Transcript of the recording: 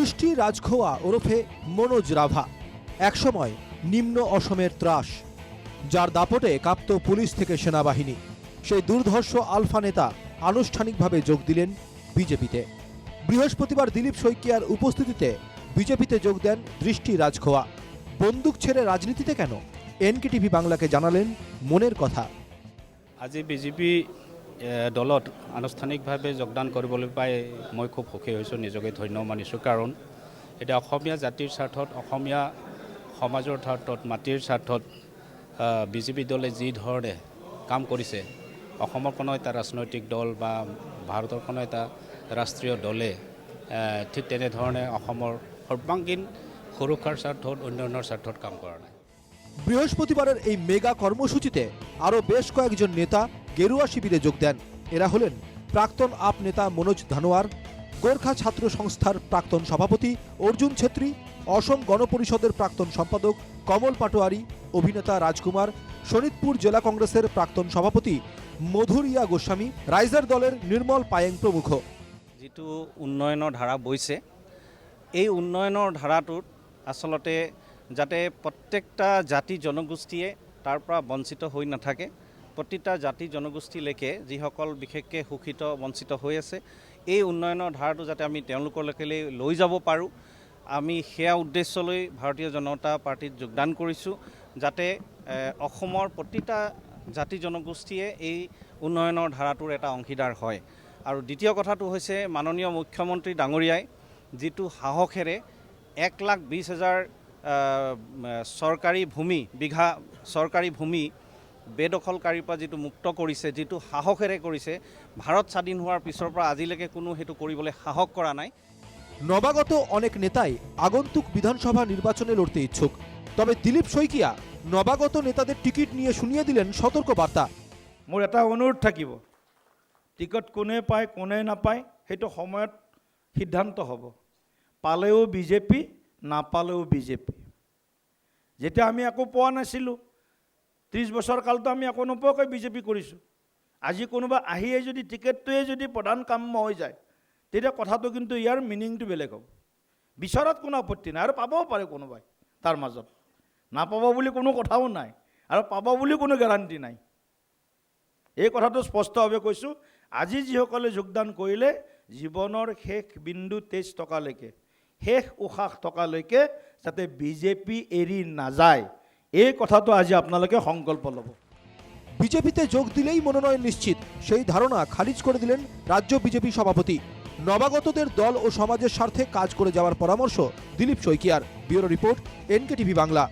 দৃষ্টি রাজখোয়া, ওরফে মনোজ রাভা। একসময় নিম্ন অসমের ত্রাস, যার দাপটে কাঁপত পুলিশ থেকে সেনাবাহিনী। সেই দুর্ধর্ষ আলফা নেতা আনুষ্ঠানিকভাবে যোগ দিলেন বিজেপিতে। বৃহস্পতিবার দিলীপ শইকিয়ার উপস্থিতিতে বিজেপিতে যোগ দেন দৃষ্টি রাজখোয়া। বন্দুক ছেড়ে রাজনীতিতে কেন? এনকেটিভি বাংলাকে জানালেন মনের কথা। আজি বিজেপি দলত আনুষ্ঠানিকভাৱে যোগদান কৰিবলৈ পাই মই খুব সুখী হৈছোঁ, নিজকে ধন্য মানিছোঁ। কাৰণ এতিয়া অসমীয়া জাতিৰ স্বাৰ্থত, অসমীয়া সমাজৰ স্বাৰ্থত, মাটিৰ স্বাৰ্থত বিজেপি দলে যি ধৰণে কাম কৰিছে, অসমৰ কোনো এটা ৰাজনৈতিক দল বা ভাৰতৰ কোনো এটা ৰাষ্ট্ৰীয় দলে ঠিক তেনেধৰণে অসমৰ সৰ্বাংগীন সুৰক্ষাৰ স্বাৰ্থত, উন্নয়নৰ স্বাৰ্থত কাম কৰা নাই। বৃহস্পতিবারের এই মেগা কর্মসূচিতে আরও বেশ কয়েকজন নেতা গেরুয়া শিবিরে যোগ দেন। এরা হলেন প্রাক্তন আপ নেতা মনোজ ধানোয়ার, গোর্খা ছাত্র সংস্থার প্রাক্তন সভাপতি অর্জুন ছেত্রী, অসম গণপরিষদের প্রাক্তন সম্পাদক কমল পাটোয়ারি, অভিনেতা রাজকুমার শোনিতপুর জেলা কংগ্রেসের প্রাক্তন সভাপতি মধুরিয়া গোস্বামী, রাইজার দলের নির্মল পায়েং প্রমুখ। যিটো উন্নয়নৰ ধাৰা বৈছে এই উন্নয়নৰ ধাৰাটোত আচলতে যাতে প্ৰত্যেকটা জাতি জনগোষ্ঠীয়ে তাৰ পৰা বঞ্চিত হৈ নাথাকে প্ৰতিটা জাতি জনগোষ্ঠীলৈকে যিসকল বিশেষকৈ শোষিত বঞ্চিত হৈ আছে, এই উন্নয়নৰ ধাৰাটো যাতে আমি তেওঁলোকলৈকে লৈ যাব পাৰোঁ, আমি সেয়া উদ্দেশ্যলৈ ভাৰতীয় জনতা পাৰ্টীত যোগদান কৰিছোঁ, যাতে অসমৰ প্ৰতিটা জাতি জনগোষ্ঠীয়ে এই উন্নয়নৰ ধাৰাটোৰ এটা অংশীদাৰ হয়। আৰু দ্বিতীয় কথাটো হৈছে মাননীয় মুখ্যমন্ত্ৰী ডাঙৰীয়াই যিটো সাহসেৰে এক লাখ বিছ হাজাৰ চৰকাৰী ভূমি, বিঘা চৰকাৰী ভূমি বেদখলকাৰীৰ পৰা যিটো মুক্ত কৰিছে যিটো সাহসেৰে কৰিছে ভাৰত স্বাধীন হোৱাৰ পিছৰ পৰা আজিলৈকে কোনো সেইটো কৰিবলৈ সাহস কৰা নাই। নবাগত অনেক নেতাই আগন্তুক বিধানসভা নির্বাচনে লড়তে ইচ্ছুক। তবে দিলীপ শইকিয়া নবাগত নেতাদের টিকিট নিয়ে শুনিয়ে দিলেন সতর্ক বার্তা মোৰ এটা অনুৰোধ থাকিব। টিকট কোনে পায় কোনে নাপায় সেইটো সময়ত সিদ্ধান্ত হ'ব। পালেও বিজেপি নাপালেও বিজেপি। যেতিয়া আমি একো পোৱা নাছিলোঁ ত্ৰিছ বছৰ কালতো আমি একো নোপোৱাকৈ বিজেপি কৰিছোঁ। আজি কোনোবা আহিয়ে যদি টিকেটটোৱে যদি প্ৰধান কাম হৈ যায়, তেতিয়া কথাটো কিন্তু ইয়াৰ মিনিংটো বেলেগ হ'ব। বিচৰাত কোনো আপত্তি নাই আৰু পাবও পাৰে কোনোবাই তাৰ মাজত। নাপাব বুলি কোনো কথাও নাই আৰু পাব বুলি কোনো গেৰাণ্টি নাই। এই কথাটো স্পষ্টভাৱে কৈছোঁ, আজি যিসকলে যোগদান কৰিলে জীৱনৰ শেষ বিন্দু তেইছ টকালৈকে, শেষ উশাহ টকালৈকে যাতে বিজেপি এৰি নাযায়। এই কথাটো আজি আপোনালোকে সংকল্প ল'ব। বিজেপিতে যোগ দিলেই মনোনয়ন নিশ্চিত, সেই ধারণা খারিজ করে দিলেন রাজ্য বিজেপি সভাপতি। নবাগতদের দল ও সমাজের স্বার্থে কাজ করে যাওয়ার পরামর্শ দিলীপ শইকিয়ার, ব্যুরো রিপোর্ট, এনকেটিভি বাংলা।